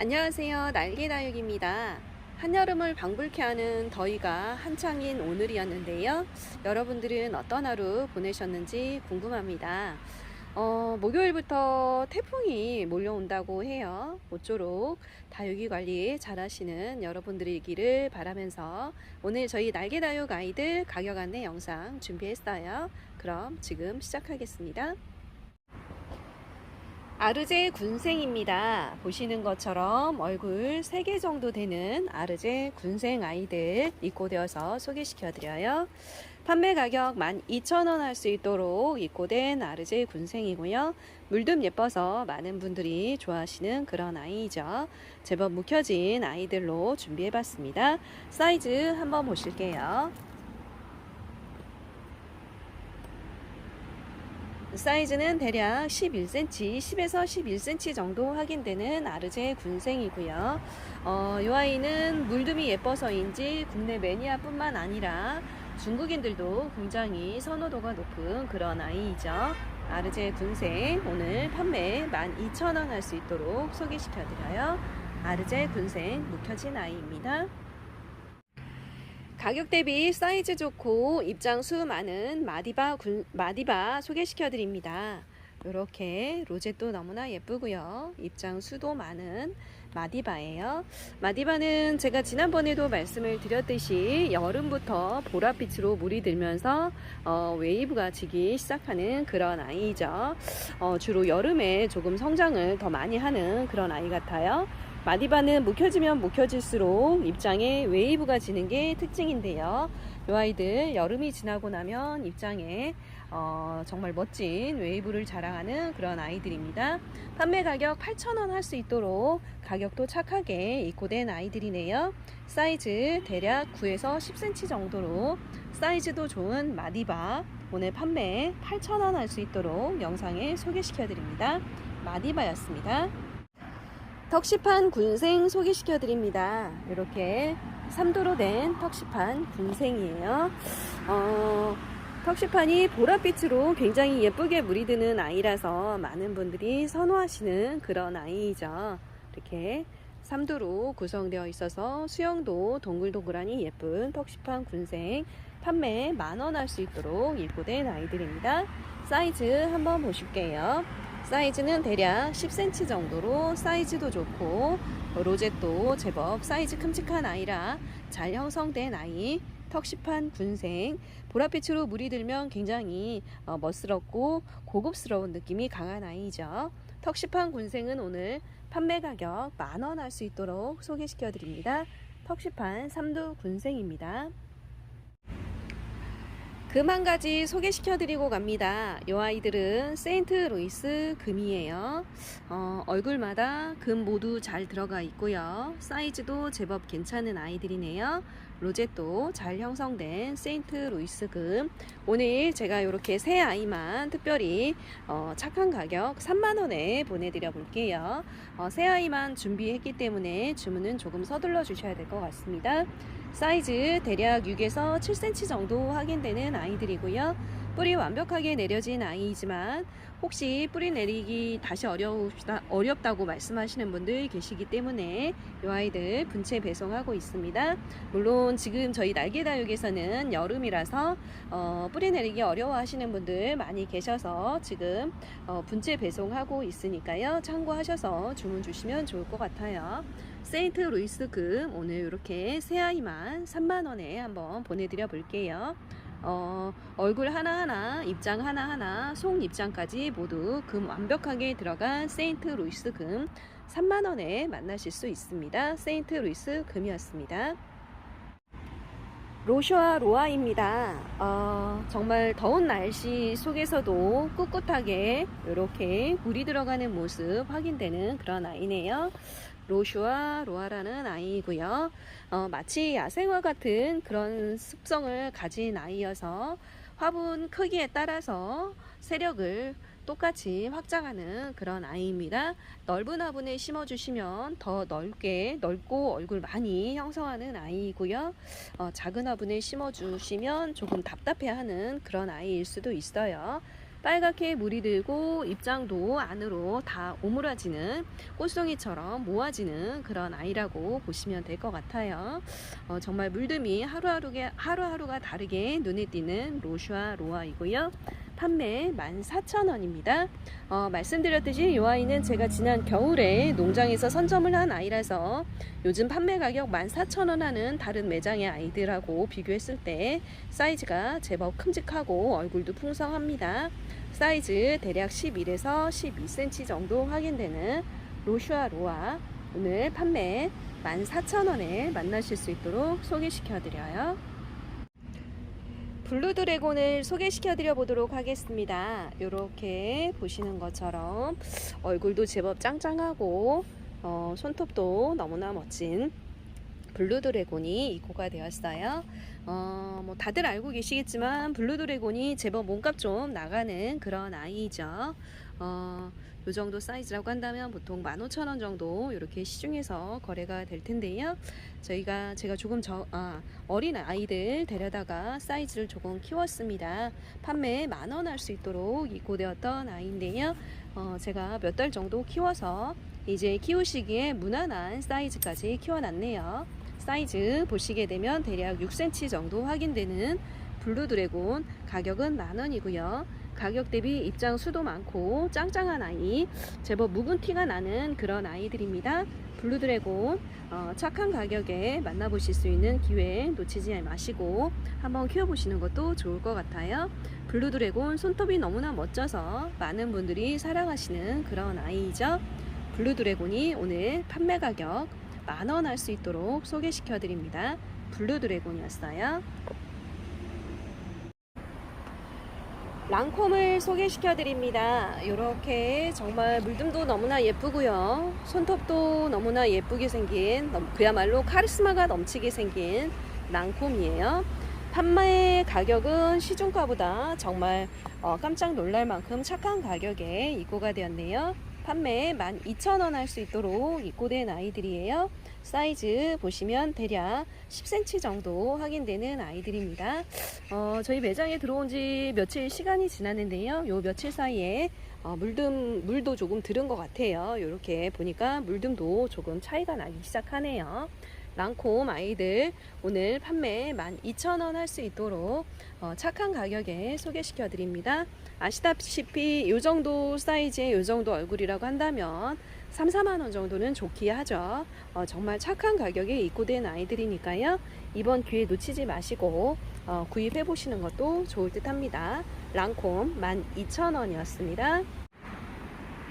안녕하세요. 날개다육입니다. 한여름을 방불케 하는 더위가 한창인 오늘이었는데요. 여러분들은 어떤 하루 보내셨는지 궁금합니다. 어, 목요일부터 태풍이 몰려온다고 해요. 모쪼록 다육이 관리 잘 하시는 여러분들이기를 바라면서 오늘 저희 날개다육 아이들 가격 안내 영상 준비했어요. 그럼 지금 시작하겠습니다. 아르제 군생입니다. 보시는 것처럼 얼굴 3개 정도 되는 아르제 군생 아이들 입고되어서 소개시켜 드려요. 판매 가격 12,000원 할 수 있도록 입고된 아르제 군생이고요. 물듬 예뻐서 많은 분들이 좋아하시는 그런 아이죠. 제법 묵혀진 아이들로 준비해 봤습니다. 사이즈 한번 보실게요. 사이즈는 대략 11cm, 10에서 11cm 정도 확인되는 아르제 군생이고요. 어, 이 아이는 물듬이 예뻐서인지 국내 매니아뿐만 아니라 중국인들도 굉장히 선호도가 높은 그런 아이이죠. 아르제 군생 오늘 판매 12,000원 할 수 있도록 소개시켜 드려요. 아르제 군생 묵혀진 아이입니다. 가격 대비 사이즈 좋고 입장 수 많은 마디바 군, 마디바 소개시켜 드립니다. 이렇게 로제도 너무나 예쁘고요. 입장 수도 많은 마디바예요. 마디바는 제가 지난번에도 말씀을 드렸듯이 여름부터 보랏빛으로 물이 들면서 어, 웨이브가 지기 시작하는 그런 아이죠. 어, 주로 여름에 조금 성장을 더 많이 하는 그런 아이 같아요. 마디바는 묵혀지면 묵혀질수록 입장에 웨이브가 지는 게 특징인데요. 이 아이들 여름이 지나고 나면 입장에 어, 정말 멋진 웨이브를 자랑하는 그런 아이들입니다. 판매 가격 8,000원 할 수 있도록 가격도 착하게 입고된 아이들이네요. 사이즈 대략 9에서 10cm 정도로 사이즈도 좋은 마디바 오늘 판매 8,000원 할 수 있도록 영상에 소개시켜 드립니다. 마디바였습니다. 턱시판 군생 소개시켜 드립니다. 이렇게 3도로 된 턱시판 군생이에요. 어, 턱시판이 보랏빛으로 굉장히 예쁘게 물이 드는 아이라서 많은 분들이 선호하시는 그런 아이이죠. 이렇게 3도로 구성되어 있어서 수영도 동글동글하니 예쁜 턱시판 군생 판매 만원 할 수 있도록 입고된 아이들입니다. 사이즈 한번 보실게요. 사이즈는 대략 10cm 정도로 사이즈도 좋고 로zet도 제법 사이즈 큼직한 아이라 잘 형성된 아이 턱시판 군생 보랏빛으로 물이 들면 굉장히 어, 멋스럽고 고급스러운 느낌이 강한 아이죠. 턱시판 군생은 오늘 판매 가격 만원 할 수 있도록 소개시켜 드립니다. 턱시판 삼두 군생입니다 금 한 가지 소개시켜 드리고 갑니다. 이 아이들은 세인트 루이스 금이에요. 어, 얼굴마다 금 모두 잘 들어가 있고요. 사이즈도 제법 괜찮은 아이들이네요. 로zet도 잘 형성된 세인트 루이스 금. 오늘 제가 이렇게 새 아이만 특별히 어, 착한 가격 3만원에 보내드려 볼게요. 어, 새 아이만 준비했기 때문에 주문은 조금 서둘러 주셔야 될 것 같습니다. 사이즈 대략 6에서 7cm 정도 확인되는 아이들이고요. 뿌리 완벽하게 내려진 아이이지만 혹시 뿌리 내리기 다시 어려우시다, 어렵다고 말씀하시는 분들 계시기 때문에 이 아이들 분체 배송하고 있습니다. 물론 지금 저희 날개다육에서는 여름이라서 어, 뿌리 내리기 어려워하시는 분들 많이 계셔서 지금 어, 분체 배송하고 있으니까요. 참고하셔서 주문 주시면 좋을 것 같아요. 세인트 루이스 금 오늘 이렇게 새 아이만 3만원에 한번 보내드려 볼게요. 어, 얼굴 하나하나, 입장 하나하나, 속 입장까지 모두 금 완벽하게 들어간 세인트 루이스 금 3만원에 만나실 수 있습니다. 세인트 루이스 금이었습니다. 로쇼아 로아입니다. 어, 정말 더운 날씨 속에서도 꿋꿋하게 이렇게 물이 들어가는 모습 확인되는 그런 아이네요. 로슈아 로아라는 아이이고요. 어, 마치 야생화 같은 그런 습성을 가진 아이여서 화분 크기에 따라서 세력을 똑같이 확장하는 그런 아이입니다. 넓은 화분에 심어주시면 더 넓게 넓고 얼굴 많이 형성하는 아이이고요. 어, 작은 화분에 심어주시면 조금 답답해하는 그런 아이일 수도 있어요. 빨갛게 물이 들고 입장도 안으로 다 오므라지는 꽃송이처럼 모아지는 그런 아이라고 보시면 될 것 같아요. 어, 정말 물듬이 하루하루게, 하루하루가 다르게 눈에 띄는 로슈아 로아이고요. 판매 14,000원입니다. 어, 말씀드렸듯이 이 아이는 제가 지난 겨울에 농장에서 선점을 한 아이라서 요즘 판매 가격 14,000원 하는 다른 매장의 아이들하고 비교했을 때 사이즈가 제법 큼직하고 얼굴도 풍성합니다. 사이즈 대략 11에서 12cm 정도 확인되는 로슈아 로아 오늘 판매 14,000원에 만나실 수 있도록 소개시켜 드려요. 블루 드래곤을 소개시켜 드려 보도록 하겠습니다. 이렇게 보시는 것처럼 얼굴도 제법 짱짱하고 어, 손톱도 너무나 멋진 블루 드래곤이 입고가 되었어요. 어, 뭐 다들 알고 계시겠지만 블루 드래곤이 제법 몸값 좀 나가는 그런 아이죠. 어, 요 정도 사이즈라고 한다면 보통 15,000원 정도 이렇게 시중에서 거래가 될 텐데요. 저희가 제가 조금 저, 아, 어린 아이들 데려다가 사이즈를 조금 키웠습니다. 판매 만원 할 수 있도록 입고되었던 아이인데요. 어, 제가 몇 달 정도 키워서 이제 키우시기에 무난한 사이즈까지 키워놨네요. 사이즈 보시게 되면 대략 6cm 정도 확인되는 블루 드래곤 가격은 만 원이고요. 가격 대비 입장 수도 많고 짱짱한 아이 제법 묵은 티가 나는 그런 아이들입니다. 블루 드래곤 어, 착한 가격에 만나보실 수 있는 기회 놓치지 마시고 한번 키워보시는 것도 좋을 것 같아요. 블루 드래곤 손톱이 너무나 멋져서 많은 분들이 사랑하시는 그런 아이죠. 블루 드래곤이 오늘 판매 가격 만원 할 수 있도록 소개시켜 드립니다. 블루 드래곤이었어요. 랑콤을 소개시켜 드립니다. 이렇게 정말 물듬도 너무나 예쁘고요. 손톱도 너무나 예쁘게 생긴 넘- 그야말로 카리스마가 넘치게 생긴 랑콤이에요. 판매 가격은 시중가보다 정말 어, 깜짝 놀랄 만큼 착한 가격에 입고가 되었네요. 판매 12,000원 할 수 있도록 입고된 아이들이에요. 사이즈 보시면 대략 10cm 정도 확인되는 아이들입니다. 어, 저희 매장에 들어온 지 며칠 시간이 지났는데요. 요 며칠 사이에 어, 물듬, 물도 조금 들은 것 같아요. 이렇게 보니까 물듬도 조금 차이가 나기 시작하네요. 랑콤 아이들 오늘 판매 12,000원 할 수 있도록 어, 착한 가격에 소개시켜 드립니다. 아시다시피 이 정도 사이즈의 이 정도 얼굴이라고 한다면 3, 4만 원 정도는 좋기야 하죠. 어, 정말 착한 가격에 입고된 아이들이니까요. 이번 기회 놓치지 마시고 어, 구입해 보시는 것도 좋을 듯 합니다. 랑콤 12,000원이었습니다.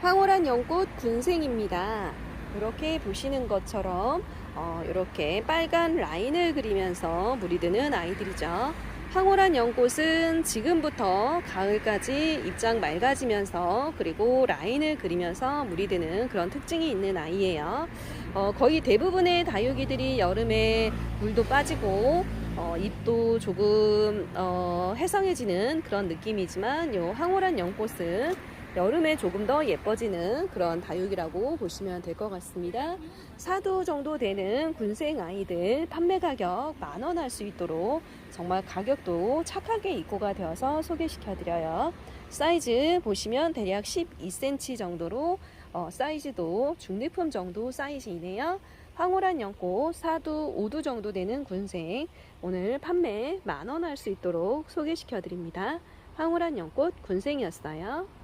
황홀한 연꽃 군생입니다. 이렇게 보시는 것처럼 어, 이렇게 빨간 라인을 그리면서 물이 드는 아이들이죠. 황홀한 연꽃은 지금부터 가을까지 입장 맑아지면서 그리고 라인을 그리면서 물이 드는 그런 특징이 있는 아이예요. 어, 거의 대부분의 다육이들이 여름에 물도 빠지고 어, 잎도 조금 어, 해성해지는 그런 느낌이지만 요 황홀한 연꽃은 여름에 조금 더 예뻐지는 그런 다육이라고 보시면 될 것 같습니다. 사두 정도 되는 군생 아이들 판매 가격 만 원 할 수 있도록 정말 가격도 착하게 입고가 되어서 소개시켜 드려요. 사이즈 보시면 대략 12cm 정도로 어, 사이즈도 중립품 정도 사이즈이네요. 황홀한 연꽃 4두, 5두 정도 되는 군생 오늘 판매 만 원 할 수 있도록 소개시켜 드립니다. 황홀한 연꽃 군생이었어요.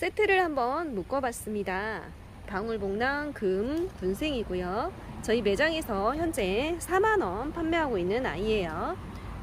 세트를 한번 묶어봤습니다. 방울복랑 금 군생이고요. 저희 매장에서 현재 4만원 판매하고 있는 아이예요.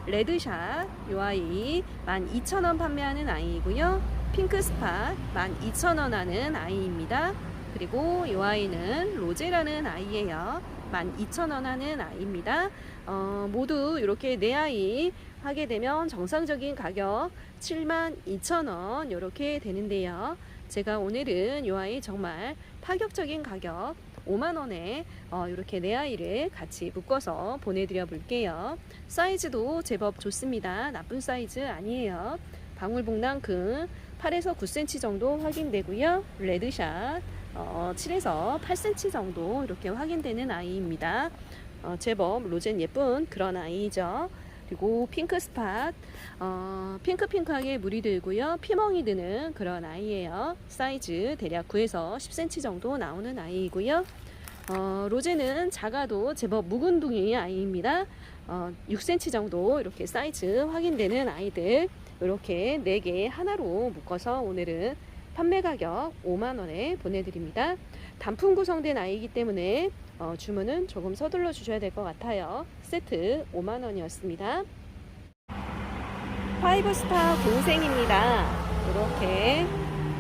레드샷 요 아이 12,000원 판매하는 아이이고요. 핑크스팟 12,000원 하는 아이입니다. 그리고 이 아이는 로제라는 아이예요. 12,000원 하는 아이입니다. 어, 모두 이렇게 네 아이 하게 되면 정상적인 가격 72,000원 이렇게 되는데요. 제가 오늘은 이 아이 정말 파격적인 가격 5만원에 어, 이렇게 네 아이를 같이 묶어서 보내드려 볼게요. 사이즈도 제법 좋습니다. 나쁜 사이즈 아니에요. 방울복랑금 8에서 9cm 정도 확인되고요. 레드샷 어, 7에서 8cm 정도 이렇게 확인되는 아이입니다. 어, 제법 로젠 예쁜 그런 아이죠. 그리고 핑크 스팟, 어, 핑크핑크하게 물이 들고요. 피멍이 드는 그런 아이예요. 사이즈 대략 9에서 10cm 정도 나오는 아이이고요. 어, 로제는 작아도 제법 묵은둥이 아이입니다. 어, 6cm 정도 이렇게 사이즈 확인되는 아이들 이렇게 4개 하나로 묶어서 오늘은 판매 가격 5만원에 보내드립니다. 단품 구성된 아이이기 때문에 어, 주문은 조금 서둘러 주셔야 될 것 같아요. 세트 5만원이었습니다. 파이브스타 공생입니다. 이렇게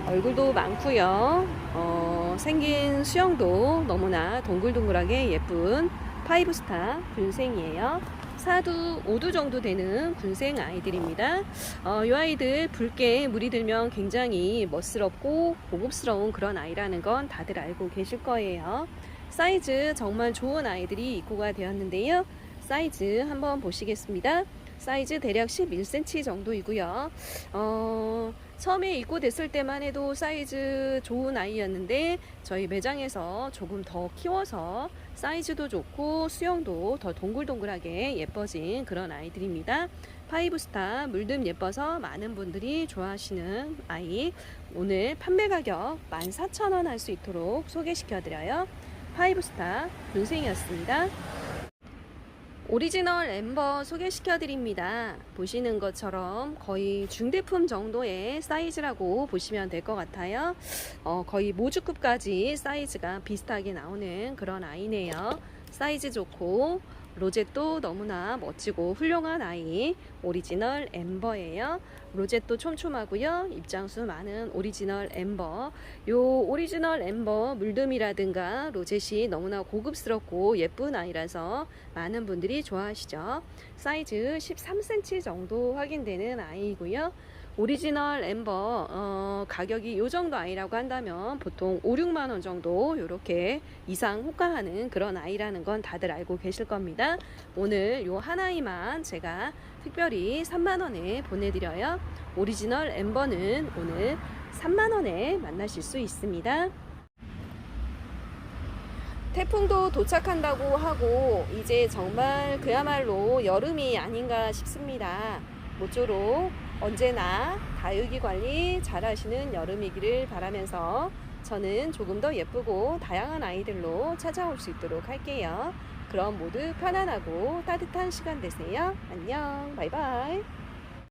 얼굴도 많고요. 어, 생긴 수영도 너무나 동글동글하게 예쁜 파이브스타 군생이에요. 사두 5두 정도 되는 군생 아이들입니다. 어, 이 아이들 붉게 물이 들면 굉장히 멋스럽고 고급스러운 그런 아이라는 건 다들 알고 계실 거예요. 사이즈 정말 좋은 아이들이 입고가 되었는데요. 사이즈 한번 보시겠습니다. 사이즈 대략 11cm 정도이고요. 어, 처음에 입고 됐을 때만 해도 사이즈 좋은 아이였는데 저희 매장에서 조금 더 키워서 사이즈도 좋고 수영도 더 동글동글하게 예뻐진 그런 아이들입니다. 파이브스타 물듬 예뻐서 많은 분들이 좋아하시는 아이 오늘 판매 가격 14,000원 할 수 있도록 소개시켜 드려요. 파이브스타 군생이었습니다. 오리지널 엠버 소개시켜 드립니다. 보시는 것처럼 거의 중대품 정도의 사이즈라고 보시면 될 것 같아요. 어, 거의 모주급까지 사이즈가 비슷하게 나오는 그런 아이네요. 사이즈 좋고 로제또 너무나 멋지고 훌륭한 아이 오리지널 엠버예요. 로제또 촘촘하고요. 입장수 많은 오리지널 엠버. 요 오리지널 엠버 물듬이라든가 로zet이 너무나 고급스럽고 예쁜 아이라서 많은 분들이 좋아하시죠. 사이즈 13cm 정도 확인되는 아이이고요. 오리지널 엠버 어, 가격이 요 정도 아이라고 한다면 보통 5, 6만 원 정도 이렇게 이상 호가하는 그런 아이라는 건 다들 알고 계실 겁니다. 오늘 요 하나이만 제가 특별히 3만 원에 보내드려요. 오리지널 엠버는 오늘 3만 원에 만나실 수 있습니다. 태풍도 도착한다고 하고 이제 정말 그야말로 여름이 아닌가 싶습니다. 모쪼록 언제나 다육이 관리 잘 하시는 여름이기를 바라면서 저는 조금 더 예쁘고 다양한 아이들로 찾아올 수 있도록 할게요. 그럼 모두 편안하고 따뜻한 시간 되세요. 안녕. 바이바이.